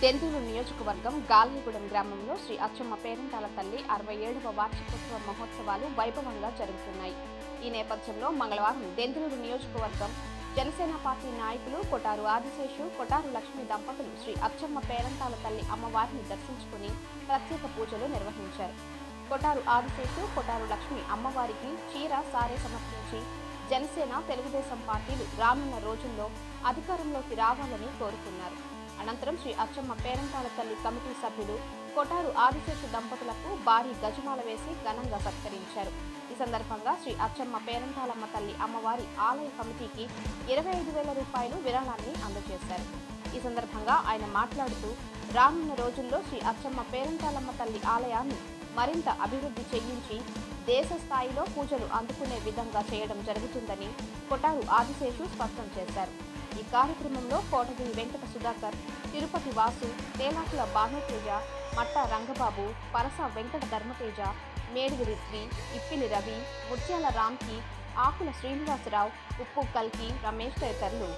దెందులు నియోజకవర్గం గాలిగూడెం గ్రామంలో శ్రీ అచ్చమ్మ పేరంటాల తల్లి అరవై ఏడవ వార్షికోత్సవ మహోత్సవాలు వైభవంగా జరుగుతున్నాయి. ఈ నేపథ్యంలో మంగళవారం దెందులూరు నియోజకవర్గం జనసేన పార్టీ నాయకులు కొటారు ఆదిశేషు కొటారు లక్ష్మి దంపతులు శ్రీ అచ్చమ్మ పేరంటాల తల్లి అమ్మవారిని దర్శించుకుని ప్రత్యేక పూజలు నిర్వహించారు. కొటారు ఆదిశేషు కొటారు లక్ష్మి అమ్మవారికి చీర సారే సమర్పించి జనసేన తెలుగుదేశం పార్టీలు రానున్న రోజుల్లో అధికారంలోకి రావాలని కోరుకున్నారు. అనంతరం శ్రీ అచ్చమ్మ పేరంటాల తల్లి కమిటీ సభ్యులు కొటారు ఆదిశేషు దంపతులకు భారీ గజమాల వేసి ఘనంగా సత్కరించారు. ఈ సందర్భంగా శ్రీ అచ్చమ్మ పేరంటాలమ్మ తల్లి అమ్మవారి ఆలయ కమిటీకి ఇరవై ఐదు వేల రూపాయలు విరాళాన్ని అందజేశారు. ఈ సందర్భంగా ఆయన మాట్లాడుతూ రానున్న రోజుల్లో శ్రీ అచ్చమ్మ పేరంటాలమ్మ తల్లి ఆలయాన్ని మరింత అభివృద్ధి చేయించి దేశ స్థాయిలో పూజలు అందుకునే విధంగా చేయడం జరుగుతుందని కొటారు ఆదిశేషు స్పష్టం చేశారు. ఈ కార్యక్రమంలో కోటగిరి వెంకట సుధాకర్ తిరుపతి వాసు తేలాకుల భానుతేజ మట్ట రంగబాబు పరస వెంకట ధర్మతేజ మేడిగిరి శ్రీ ఇప్పిలి రవి ముత్యాల రామ్కి ఆకుల శ్రీనివాసరావు ఉప్పు కల్కి రమేష్ తదితరులు.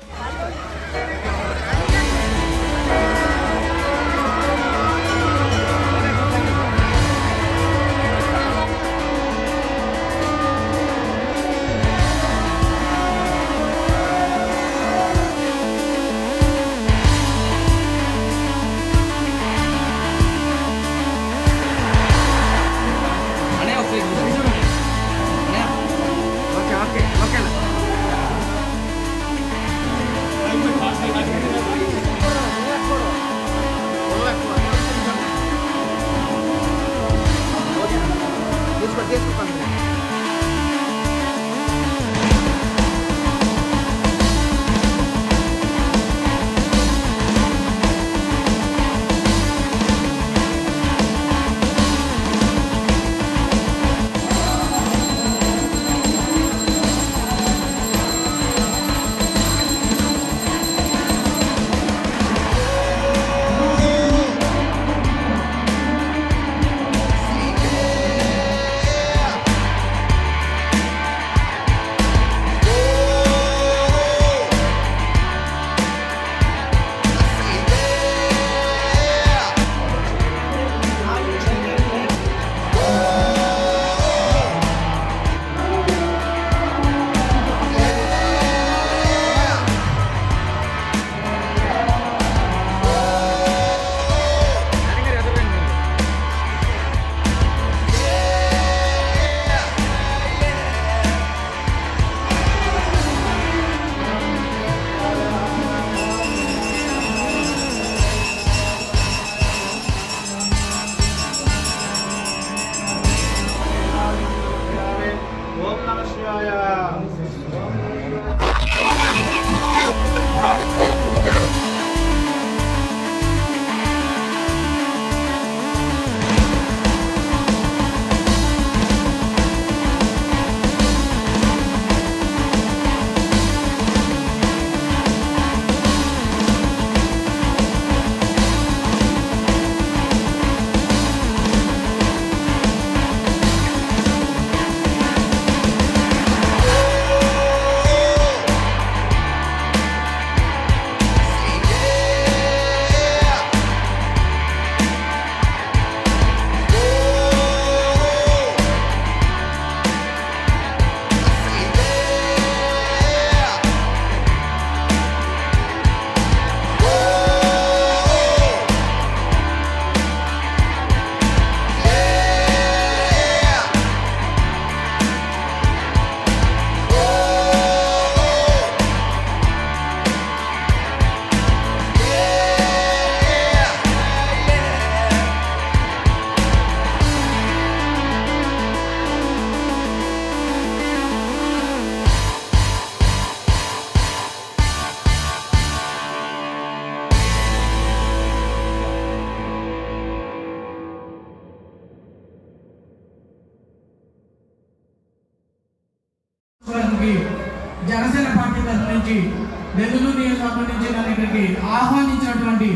dentro do. వారికి జనసేన పార్టీ తరఫు నుంచి నెల్లూరు నియోజకవర్గం నుంచి నన్ను ఇక్కడికి ఆహ్వానించినటువంటి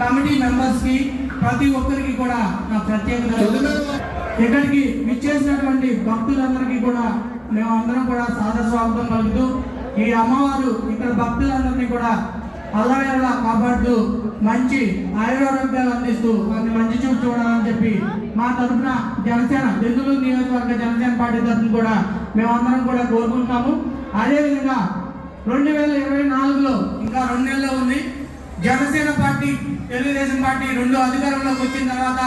కమిటీ మెంబర్స్కి ప్రతి ఒక్కరికి కూడా నా ప్రత్యేక ఇక్కడికి విచ్చేసినటువంటి భక్తులందరికీ కూడా మేము అందరం కూడా సాదర స్వాగతం పలుకుతూ ఈ అమ్మవారు ఇక్కడ భక్తులందరినీ కూడా అల్లవేళ కాపాడుతూ మంచి ఆయురారోగ్యాలు అందిస్తూ చూడాలని చెప్పి మా తరఫున జనసేన దెందులూరు నియోజకవర్గ జనసేన పార్టీ తరఫున కూడా మేమందరం కూడా కోరుకుంటాము. అదేవిధంగా రెండు వేల ఇరవై నాలుగులో ఇంకా రెండు నెలలు ఉంది. జనసేన పార్టీ తెలుగుదేశం పార్టీ రెండు అధికారంలోకి వచ్చిన తర్వాత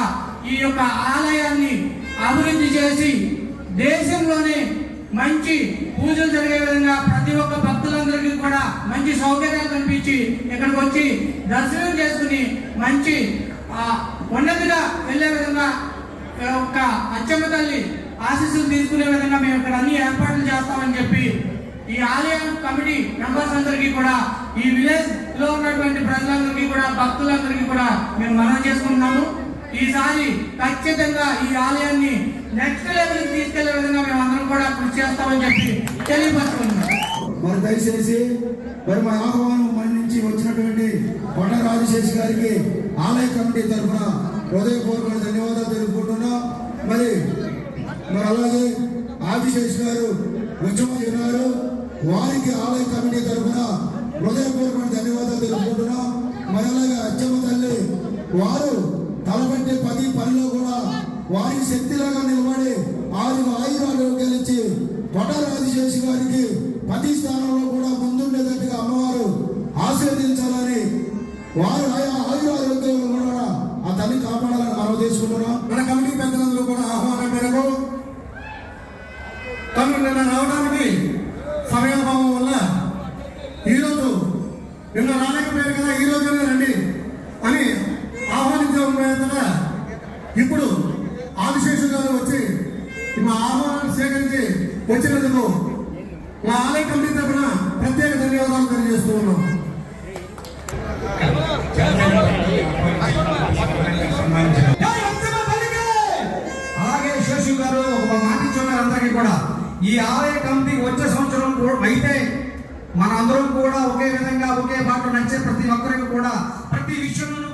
ఈ యొక్క ఆలయాన్ని అభివృద్ధి చేసి దేశంలోనే మంచి పూజలు జరిగే విధంగా ప్రతి ఒక్క భక్తులందరికీ కూడా మంచి సౌకర్యాలు కల్పించి ఇక్కడికి వచ్చి దర్శనం చేసుకుని మంచి ఉన్నతిగా వెళ్ళే విధంగా ఒక అచ్చమ్మ తల్లి ఆశీస్సులు తీసుకునే విధంగా మేము ఇక్కడ అన్ని ఏర్పాట్లు చేస్తామని చెప్పి ఈ ఆలయం కమిటీ మెంబర్స్ అందరికీ కూడా ఈ విలేజ్లో ఉన్నటువంటి ప్రజలందరికీ కూడా భక్తులందరికీ కూడా మేము మనం చేసుకుంటున్నాము. ఈసారి ఖచ్చితంగా ఈ ఆలయాన్ని నెక్స్ట్ లెవెల్ తీసుకెళ్ళే విధంగా మేము అందరం కూడా కృషి చేస్తామని చెప్పి తెలియపరుచుకుంటున్నాం. మరి దయచేసి మరి మా ఆహ్వానం నుంచి వచ్చినటువంటి కొండ రాజశేషి గారికి ఆలయ కమిటీ తరఫున హృదయపూర్వక ధన్యవాదాలు తెలుపుకుంటున్నాం. మరి మరి అలాగే ఆదిశేషి గారు ఉద్యమం ఉన్నారు. వారికి ఆలయ కమిటీ తరఫున హృదయపూర్వక ధన్యవాదాలు తెలుపుకుంటున్నాం. మరి అలాగే అచ్చమ్మ తల్లి వారు తలపెట్టే పది పనిలో కూడా వారికి శక్తిలాగా నిలబడి ఆరు ఆయుర ఆరోగ్యాలు ఇచ్చి రాజశేషి గారికి పది స్థానంలో కూడా ముందుండేటట్టుగా అమ్మవారు ఆశీర్వదించాలని వారు ఆయా ఆయుర కూడా ఆ తల్లి కాపాడాలని మనం తీసుకుంటున్నాం మన కమిటీ పెద్దలందరూ కూడా ఆహ్వానం మేరకు తను నిన్న రావడానికి సమయాభావం వల్ల ఈరోజు నిన్న రాలేకపోయారు కదా ఈ రోజునే రండి అని ఆహ్వానించడం కదా ఇప్పుడు ఆదిశేషు గారు వచ్చి మా ఆహ్వానాన్ని సేకరించి వచ్చినందుకు మా ఆలయ కమిటీ తరఫున ప్రత్యేక ధన్యవాదాలు తెలియజేస్తూ ఉన్నాం. వారికి కూడా. ఈ ఆలయ కమిటీ వచ్చే సంవత్సరం అయితే మనందరం కూడా ఒకే విధంగా ఒకే బాట నడిచే ప్రతి ఒక్కరికి కూడా ప్రతి విషయంలో